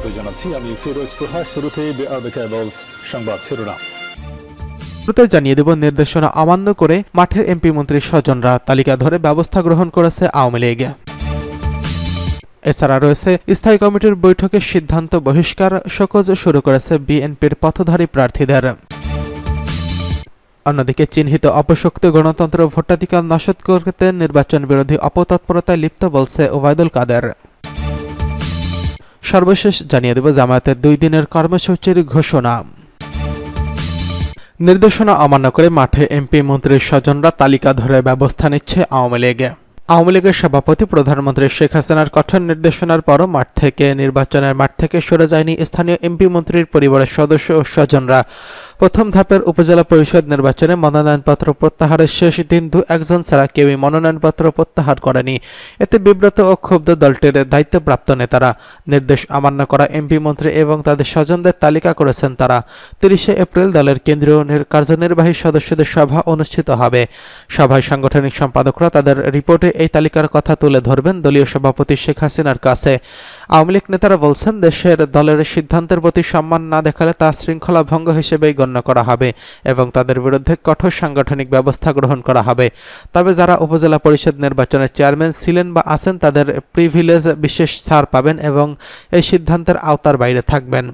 স্বাগত জানাচ্ছি। আমি ফিরোজ তোহা শুরুতে সংবাদ শিরোনাম। জানিয়ে দেব, নির্দেশনা অমান্য করে মাঠের এমপি মন্ত্রী স্বজনরা তালিকা ধরে ব্যবস্থা গ্রহণ করেছে আওয়ামী লীগ। এছাড়া রয়েছে, স্থায়ী কমিটির বৈঠকে সিদ্ধান্ত বহিষ্কার শোকজ শুরু করেছে বিএনপির পথধারী প্রার্থীদের। অন্যদিকে চিহ্নিত অপশক্তি গণতন্ত্র ভোটাধিকার নস্বাত করতে নির্বাচন বিরোধী অপতৎপরতায় লিপ্ত বলছে ওবায়দুল কাদের। সর্বশেষ জানিয়ে দেব জামায়াতের দুই দিনের কর্মসূচির ঘোষণা। নির্দেশনা অমান্য করে মাঠে এমপি মন্ত্রীর স্বজনরা তালিকা ধরে ব্যবস্থা নিচ্ছে আওয়ামী লীগ। আওয়ামী লীগের সভাপতি প্রধানমন্ত্রী শেখ হাসিনার কঠোর নির্দেশনার পরও মাঠ থেকে নির্বাচনের মাঠ থেকে সরে যায়নি স্থানীয় এমপি মন্ত্রীর পরিবারের সদস্য ও স্বজনরা। প্রথম ধাপের উপজেলা পরিষদ নির্বাচনে মনোনয়নপত্র প্রত্যাহারের শেষ দিন দু একজন ছাড়া কেউই মনোনয়নপত্র প্রত্যাহার করেনি। এতে বিব্রত ও ক্ষুব্ধ দলটির দায়িত্বপ্রাপ্ত নেতারা। নির্দেশ অমান্য করা এমপি মন্ত্রী এবং তাদের স্বজনদের তালিকা করেছেন তারা। তিরিশে এপ্রিল দলের কেন্দ্রীয় কার্যনির্বাহী সদস্যদের সভা অনুষ্ঠিত হবে। সভায় সাংগঠনিক সম্পাদকরা তাদের রিপোর্টে এই তালিকার কথা তুলে ধরবেন দলীয় সভাপতি শেখ হাসিনার কাছে। আওয়ামী লীগ নেতারা বলছেন, দেশের দলের সিদ্ধান্তের প্রতি সম্মান না দেখালে তা শৃঙ্খলা ভঙ্গ হিসেবেই গণ্য করা হবে এবং তাদের বিরুদ্ধে কঠোর সাংগঠনিক ব্যবস্থা গ্রহণ করা হবে। তবে যারা উপজেলা পরিষদ নির্বাচনের চেয়ারম্যান ছিলেন বা আছেন, তাদের প্রিভিলেজ বিশেষ ছাড় পাবেন এবং এই সিদ্ধান্তের আওতার বাইরে থাকবেন।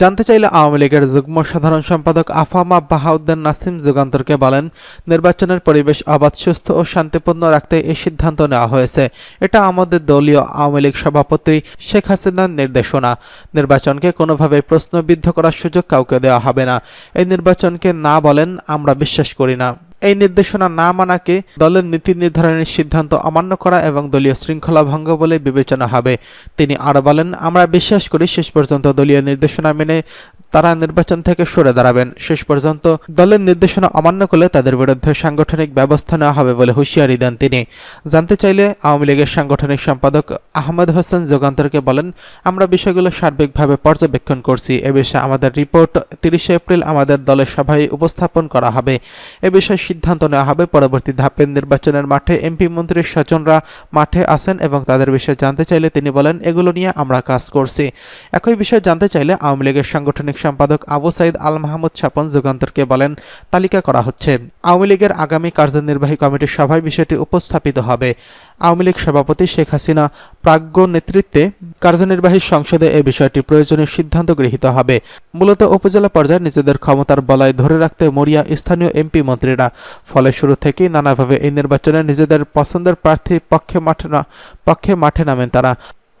জানতে চাইলে আওয়ামী লীগের যুগ্ম সাধারণ সম্পাদক আফামা বাহাউদ্দিন নাসিম যুগান্তরকে বলেন, নির্বাচনের পরিবেশ অবাধ, সুস্থ ও শান্তিপূর্ণ রাখতে এই সিদ্ধান্ত নেওয়া হয়েছে। এটা আমাদের দলীয় আওয়ামী লীগ সভাপতি শেখ হাসিনার নির্দেশনা। নির্বাচনকে কোনোভাবে প্রশ্নবিদ্ধ করার সুযোগ কাউকে দেওয়া হবে না। এই নির্বাচনকে না বলেন, আমরা বিশ্বাস করি না। এই নির্দেশনা না মানাকে দলের নীতি নির্ধারণের সিদ্ধান্ত অমান্য করা এবং দলীয় শৃঙ্খলা ভঙ্গ বলে বিবেচনা হবে। তিনি আরও বলেন, আমরা বিশ্বাস করি শেষ পর্যন্ত দলীয় নির্দেশনা মেনে তারা নির্বাচন থেকে সরে দাঁড়াবেন। শেষ পর্যন্ত দলের নির্দেশনা অমান্য করলে তাদের বিরুদ্ধে সাংগঠনিক ব্যবস্থা নেওয়া হবে বলে হুঁশিয়ারি দেন তিনি। জানতে চাইলে আওয়ামী লীগের সাংগঠনিক সম্পাদক আহমদ হোসেন যোগান্তরকে বলেন, আমরা বিষয়গুলো সার্বিকভাবে পর্যবেক্ষণ করছি। এ বিষয়ে আমাদের রিপোর্ট তিরিশে এপ্রিল আমাদের দলের সভায় উপস্থাপন করা হবে। এ বিষয়ে সিদ্ধান্ত নেওয়া হবে। পরবর্তী ধাপের নির্বাচনের মাঠে এমপি মন্ত্রীর স্বজনরা মাঠে আসেন এবং তাদের বিষয়ে জানতে চাইলে তিনি বলেন, এগুলো নিয়ে আমরা কাজ করছি। একই বিষয়ে জানতে চাইলে আওয়ামী লীগের সাংগঠনিক সম্পাদক আবু সাইদ আল মাহমুদ স্বপন যুগান্তরকে বলেন, তালিকা করা হচ্ছে। আওয়ামী লীগের আগামী কার্যনির্বাহী কমিটির সভায় বিষয়টি উপস্থাপিত হবে। আওয়ামী লীগ সভাপতি শেখ হাসিনা প্রাজ্ঞ নেতৃত্বে কার্যনির্বাহী সংসদে এ বিষয়টি প্রয়োজনীয় সিদ্ধান্ত গৃহীত হবে। মূলত উপজেলা পর্যায়ে নিজেদের ক্ষমতার বলয় ধরে রাখতে মরিয়া স্থানীয় এমপি মন্ত্রীরা, ফলে শুরু থেকেই নানাভাবে এই নির্বাচনে নিজেদের পছন্দের প্রার্থী পক্ষে মাঠে পক্ষে মাঠে নামেন তারা।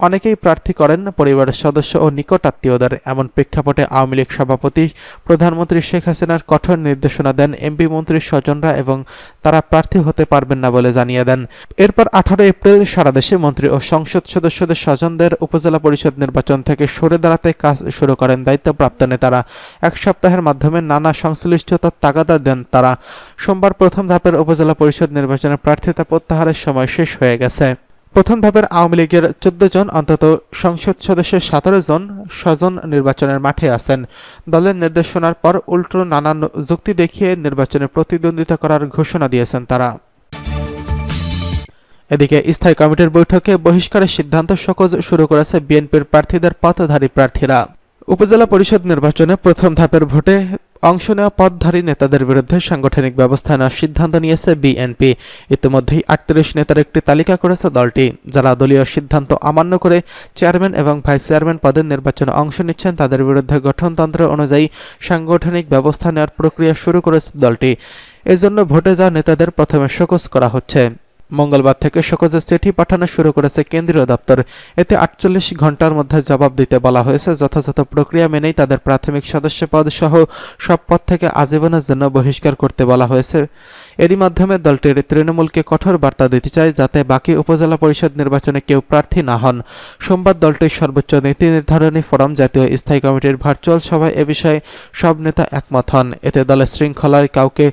অনেকেই প্রার্থী করেন পরিবারের সদস্য ও নিকট আত্মীয়দের এমন প্রেক্ষাপটে আওয়ামী লীগ সভাপতি, প্রধানমন্ত্রী শেখ হাসিনার কঠোর নির্দেশনা দেন এমপি মন্ত্রীর স্বজনরা এবং তারা প্রার্থী হতে পারবেন না বলে জানিয়ে দেন। এরপর আঠারো এপ্রিল সারা দেশে মন্ত্রী ও সংসদ সদস্যদের স্বজনদের উপজেলা পরিষদ নির্বাচন থেকে সরে দাঁড়াতে কাজ শুরু করেন দায়িত্বপ্রাপ্ত নেতারা। এক সপ্তাহের মাধ্যমে নানা সংশ্লিষ্টতার তাগাদা দেন তারা। সোমবার প্রথম ধাপের উপজেলা পরিষদ নির্বাচনের প্রার্থিতা প্রত্যাহারের সময় শেষ হয়ে গেছে। প্রথম ধাপের আওয়ামী লীগের চোদ্দ জন, অন্তত সংসদ সদস্যের সতেরো জন স্বজন নির্বাচনের মাঠে আছেন। দলের নির্দেশনার পর উল্টো নানান যুক্তি দেখিয়ে নির্বাচনে প্রতিদ্বন্দ্বিতা করার ঘোষণা দিয়েছেন তারা। এদিকে স্থায়ী কমিটির বৈঠকে বহিষ্কারের সিদ্ধান্ত সকজ শুরু করেছে বিএনপির প্রার্থীদের পথধারী প্রার্থীরা। উপজেলা পরিষদ নির্বাচনে প্রথম ধাপের ভোটে অংশ নেওয়া পদধারী নেতাদের বিরুদ্ধে সাংগঠনিক ব্যবস্থা নেওয়ার সিদ্ধান্ত নিয়েছে বিএনপি। ইতিমধ্যেই আটত্রিশ নেতার একটি তালিকা করেছে দলটি। যারা দলীয় সিদ্ধান্ত অমান্য করে চেয়ারম্যান এবং ভাইস চেয়ারম্যান পদের নির্বাচনে অংশ নিচ্ছেন, তাদের বিরুদ্ধে গঠনতন্ত্র অনুযায়ী সাংগঠনিক ব্যবস্থা নেওয়ার প্রক্রিয়া শুরু করেছে দলটি। এজন্য ভোটে যাওয়া নেতাদের প্রথমে শোকজ করা হচ্ছে। মঙ্গলবার থেকে শোকজে চিঠি পাঠানো শুরু করেছে কেন্দ্রীয় দপ্তর। এতে আটচল্লিশ ঘণ্টার মধ্যে জবাব দিতে বলা হয়েছে। যথাযথ প্রক্রিয়া মেনেই তাদের প্রাথমিক সদস্য পদ সহ সব পদ থেকে আজীবনের জন্য বহিষ্কার করতে বলা হয়েছে। এরই মাধ্যমে দলটির তৃণমূলকে কঠোর বার্তা দিতে চায়, যাতে বাকি উপজেলা পরিষদ নির্বাচনে কেউ প্রার্থী না হন। সোমবার দলটির সর্বোচ্চ নীতি নির্ধারণী ফোরাম জাতীয় স্থায়ী কমিটির ভার্চুয়াল সভায় এ বিষয়ে সব নেতা একমত হন। এতে দলের শৃঙ্খলায় কাউকে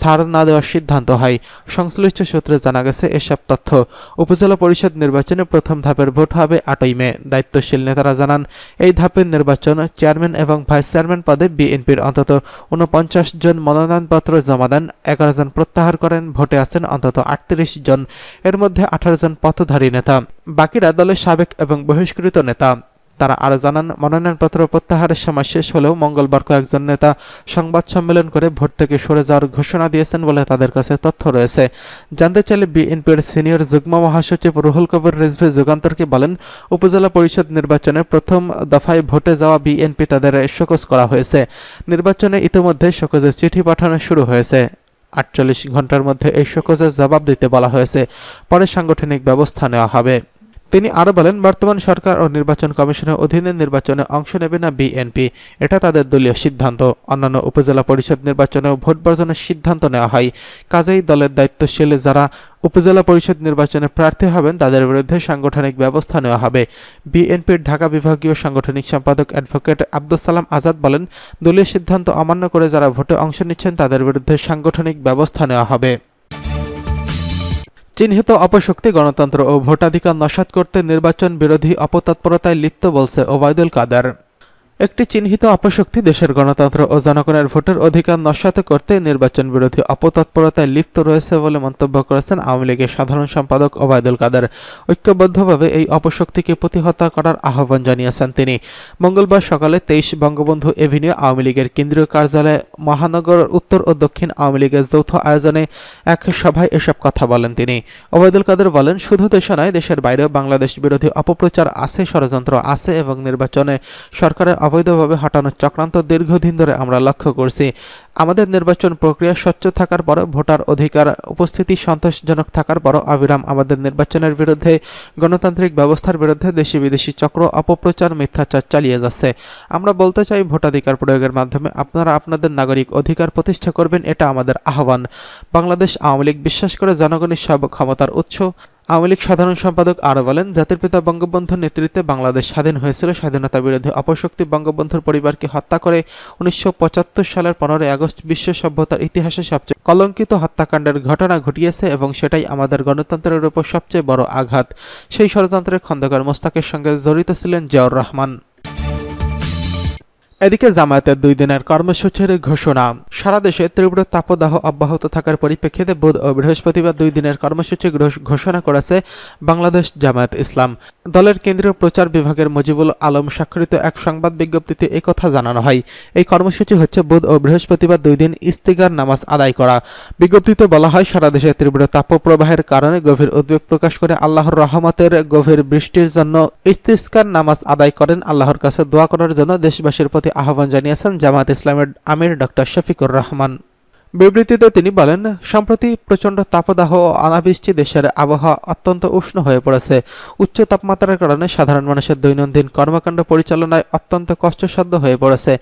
ছাড় না দেওয়ার সিদ্ধান্ত হয়। সংশ্লিষ্ট সূত্রে জানা গেছে, এসব তথ্য উপজেলা পরিষদ নির্বাচনে প্রথম ধাপের ভোট হবে আটই মে। দায়িত্বশীল নেতারা জানান, এই ধাপের নির্বাচন চেয়ারম্যান এবং ভাইস চেয়ারম্যান পদে বিএনপির অন্তত উনপঞ্চাশ জন মনোনয়নপত্র জমা দেন, এগারো জন প্রত্যাহার করেন, ভোটে আছেন অন্তত আটত্রিশ জন। এর মধ্যে আঠারো জন পথধারী নেতা। বাকিরা দলের সাবেক এবং বহিষ্কৃত নেতা। তারা আরও জানান মনোনয়নপত্র প্রত্যাহারের সময় শেষ হলেও মঙ্গলবার কয়েকজন নেতা সংবাদ সম্মেলন করে ভোট থেকে সরে যাওয়ার ঘোষণা দিয়েছেন বলে তাদের কাছে তথ্য রয়েছে। জানতে চাইলে বিএনপির সিনিয়র যুগ্ম মহাসচিব রুহুল কবির রিজভি যুগান্তরকে বলেন? উপজেলা পরিষদ নির্বাচনে প্রথম দফায় ভোটে যাওয়া বিএনপি তাদের শোকজ করা হয়েছে। নির্বাচনে ইতিমধ্যে শোকজের চিঠি পাঠানো শুরু হয়েছে। আটচল্লিশ ঘণ্টার মধ্যে এই শোকজের জবাব দিতে বলা হয়েছে। পরে সাংগঠনিক ব্যবস্থা নেওয়া হবে। তিনি আরও বলেন, বর্তমান সরকার ও নির্বাচন কমিশনের অধীনে নির্বাচনে অংশ নেবে না বিএনপি। এটা তাদের দলীয় সিদ্ধান্ত। অন্যান্য উপজেলা পরিষদ নির্বাচনেও ভোট বর্জনের সিদ্ধান্ত নেওয়া হয়। কাজেই দলের দায়িত্বশীল যারা উপজেলা পরিষদ নির্বাচনে প্রার্থী হবেন, তাদের বিরুদ্ধে সাংগঠনিক ব্যবস্থা নেওয়া হবে। বিএনপির ঢাকা বিভাগীয় সাংগঠনিক সম্পাদক অ্যাডভোকেট আব্দুল সালাম আজাদ বলেন, দলীয় সিদ্ধান্ত অমান্য করে যারা ভোটে অংশ নিচ্ছেন, তাদের বিরুদ্ধে সাংগঠনিক ব্যবস্থা নেওয়া হবে। চিহ্নিত অপশক্তি গণতন্ত্র ও ভোটাধিকার নস্যাৎ করতে নির্বাচন বিরোধী অপতৎপরতায় লিপ্ত বলছে ওবায়দুল কাদের। একটি চিহ্নিত অপশক্তি দেশের গণতন্ত্র ও জনগণের ভোটের অধিকার নস্যাৎ করতে নির্বাচন বিরোধী অপতৎপরতায় লিপ্ত রয়েছে বলে মন্তব্য করেছেন আওয়ামী লীগের সাধারণ সম্পাদক ওবায়দুল কাদের। ঐক্যবদ্ধভাবে এই অপশক্তিকে প্রতিহত করার আহ্বান জানিয়েছেন তিনি। মঙ্গলবার সকালে তেইশ বঙ্গবন্ধু এভিনিউ আওয়ামী লীগের কেন্দ্রীয় কার্যালয়ে মহানগর উত্তর ও দক্ষিণ আওয়ামী লীগের যৌথ আয়োজনে এক সভায় এসব কথা বলেন তিনি। ওবায়দুল কাদের বলেন, শুধু দেশে নয়, দেশের বাইরেও বাংলাদেশ বিরোধী অপপ্রচার আছে, ষড়যন্ত্র আছে এবং নির্বাচনে সরকারের অবৈধভাবে হটানোর চক্রান্ত দীর্ঘদিন ধরে আমরা লক্ষ্য করছি। আমাদের নির্বাচন প্রক্রিয়া স্বচ্ছ থাকার পরও ভোটার অধিকার, উপস্থিতি সন্তোষজনক থাকার পরও অবিরাম আমাদের নির্বাচনের বিরুদ্ধে, গণতান্ত্রিক ব্যবস্থার বিরুদ্ধে দেশি বিদেশি চক্র, অপপ্রচার, মিথ্যাচার চালিয়ে যাচ্ছে। আমরা বলতে চাই ভোটাধিকার প্রয়োগের মাধ্যমে আপনারা আপনাদের নাগরিক অধিকার প্রতিষ্ঠা করবেন, এটা আমাদের আহ্বান। বাংলাদেশ আওয়ামী লীগ বিশ্বাস করে জনগণের সব ক্ষমতার উৎস। আওয়ামী লীগ সাধারণ সম্পাদক আরও বলেন, জাতির পিতা বঙ্গবন্ধুর নেতৃত্বে বাংলাদেশ স্বাধীন হয়েছিল, স্বাধীনতা বিরোধী অপশক্তি বঙ্গবন্ধুর পরিবারকে হত্যা করে উনিশশো পঁচাত্তর সালের পনেরোই আগস্ট বিশ্ব সভ্যতার ইতিহাসে সবচেয়ে কলঙ্কিত হত্যাকাণ্ডের ঘটনা ঘটিয়েছে এবং সেটাই আমাদের গণতন্ত্রের উপর সবচেয়ে বড় আঘাত। সেই ষড়যন্ত্রের খন্দকার মোস্তাকের সঙ্গে জড়িত ছিলেন জিয়াউর রহমান। এদিকে জামায়াতের দুই দিনের কর্মসূচির ঘোষণা। সারা দেশে তীব্র তাপদাহ অব্যাহত থাকার পরিপ্রেক্ষিতে বুধ ও বৃহস্পতিবার দুই দিনের কর্মসূচি ঘোষণা করেছে বাংলাদেশ জামায়াত ইসলাম। দলের কেন্দ্রীয় প্রচার বিভাগের মুজিবুল আলম স্বাক্ষরিত এক সংবাদ বিজ্ঞপ্তিতে একথা জানানো হয়। এই কর্মসূচি হচ্ছে বুধ ও বৃহস্পতিবার দুই দিন ইস্তিগার নামাজ আদায় করা। বিজ্ঞপ্তিতে বলা হয়, সারা দেশে তীব্র তাপপ্রবাহের কারণে গভীর উদ্বেগ প্রকাশ করে আল্লাহর রহমতের গভীর বৃষ্টির জন্য ইস্তিস্কার নামাজ আদায় করেন। আল্লাহর কাছে দোয়া করার জন্য দেশবাসীর প্রতি আহ্বান জানিয়েছেন জামাত ইসলামের আমির ডক্টর শফিকুর রহমান। বিবৃতিতে তিনি বলেন, সম্প্রতি প্রচণ্ড তাপদাহ ও অনাবৃষ্টি দেশের আবহাওয়া অত্যন্ত উষ্ণ হয়ে পড়েছে। উচ্চ তাপমাত্রার কারণে সাধারণ মানুষের দৈনন্দিন কর্মকাণ্ড পরিচালনায় অত্যন্ত কষ্টসাধ্য হয়ে পড়েছে।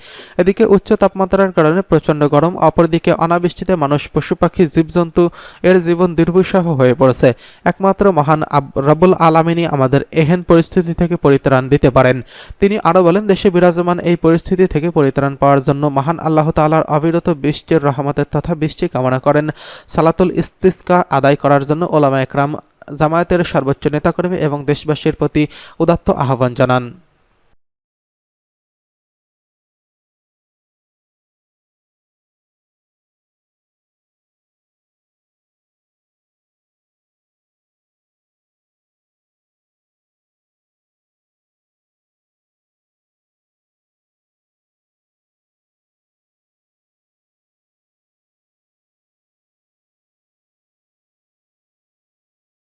এদিকে উচ্চ তাপমাত্রার কারণে প্রচণ্ড গরম, অপরদিকে অনাবৃষ্টিতে মানুষ পশু পাখি জীবজন্তু এর জীবন দুর্বিষহ হয়ে পড়েছে। একমাত্র মহান রব্বুল আলামিনী আমাদের এহেন পরিস্থিতি থেকে পরিত্রাণ দিতে পারেন। তিনি আরও বলেন, দেশে বিরাজমান এই পরিস্থিতি থেকে পরিত্রাণ পাওয়ার জন্য মহান আল্লাহ তাআলার অবিরত বৃষ্টির রহমতের তথা বৃষ্টি কামনা করেন। সালাতুল ইস্তিস্কা আদায় করার জন্য ওলামা একরাম জামায়াতের সর্বোচ্চ নেতাকর্মী এবং দেশবাসীর প্রতি উদাত্ত আহ্বান জানান।